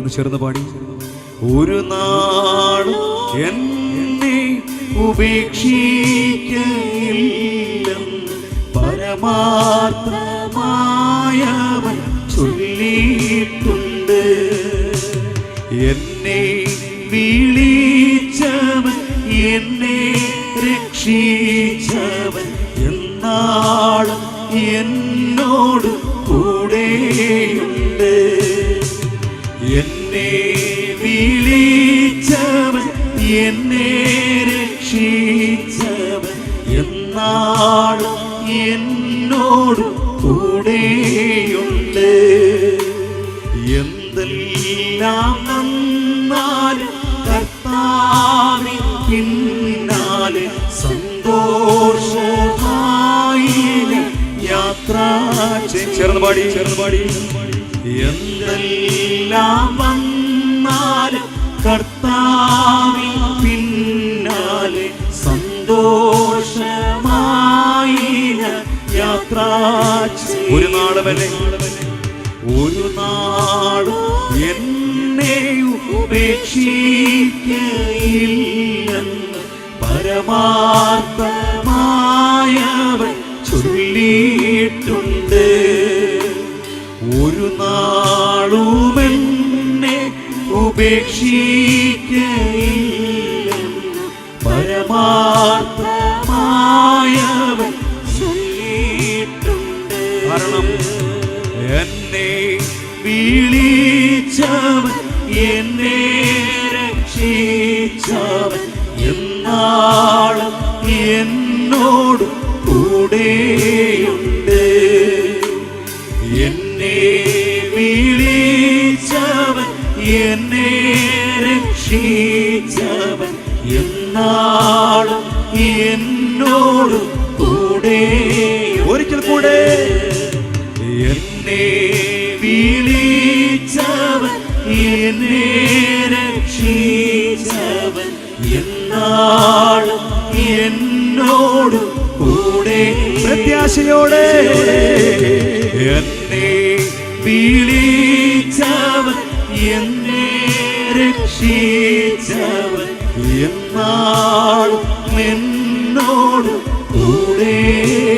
ഒന്ന് ചേർന്ന് പാടി. ഒരു നാളും എന്നെ ഉപേക്ഷിക്കയില്ലെന്ന് പരമാർത്ഥമായവൻ ചൊല്ലിയിട്ടുണ്ട്. എന്നെ വിളിച്ചവൻ എന്നെ രക്ഷിച്ചവൻ എന്നാളും എന്നോട് കൂടെയുണ്ട്. എന്നെ വിളിച്ചവൻ എന്നെ രക്ഷിച്ചവൻ. എന്നാളും എന്നോട് കൂടെയുണ്ട്. എന്തെല്ലാം നന്നാലും കർത്താവിൻ സന്തോഷമായി യാത്ര. ചേർന്ന് പാടി ചേർന്ന് പാടി. എന്തെല്ലാം വന്നാലും കർത്താവിൽ പിന്നാലെ സന്തോഷമായി യാത്ര. ഒരു നാൾ വരെ ഒരു നാളും എന്നെ ഉപേക്ഷിക്കയില്ലെന്ന് പരമാർത്ഥമായവൻ ചൊല്ലിയിട്ടുണ്ട് ഒരു നാളുമെന്നെ ഉപേക്ഷിക്കയില്ലെന്ന് പരമാർത്ഥമായവൻ ചൊല്ലിയിട്ടുണ്ട്. കാരണം എന്നെ വിളിച്ചവൻ എന്നെ രക്ഷിച്ചവൻ എന്നാളും എന്നോട് കൂടെയുണ്ട്. എന്നെ വിളിച്ചവൻ എന്നെ രക്ഷിച്ചവൻ. എന്നാളും എന്നോട് കൂടെ ഒരിക്കൽ കൂടെ. എന്നെ വിളിച്ചവൻ എന്നെ രക്ഷിച്ചവൻ. എന്നാളും എന്നോട് കൂടെ പ്രത്യാശയോടെ. എന്നെ വിളിച്ചവൻ എന്നെ രക്ഷിച്ചവൻ. എന്നാളും നിന്നോട് കൂടെയും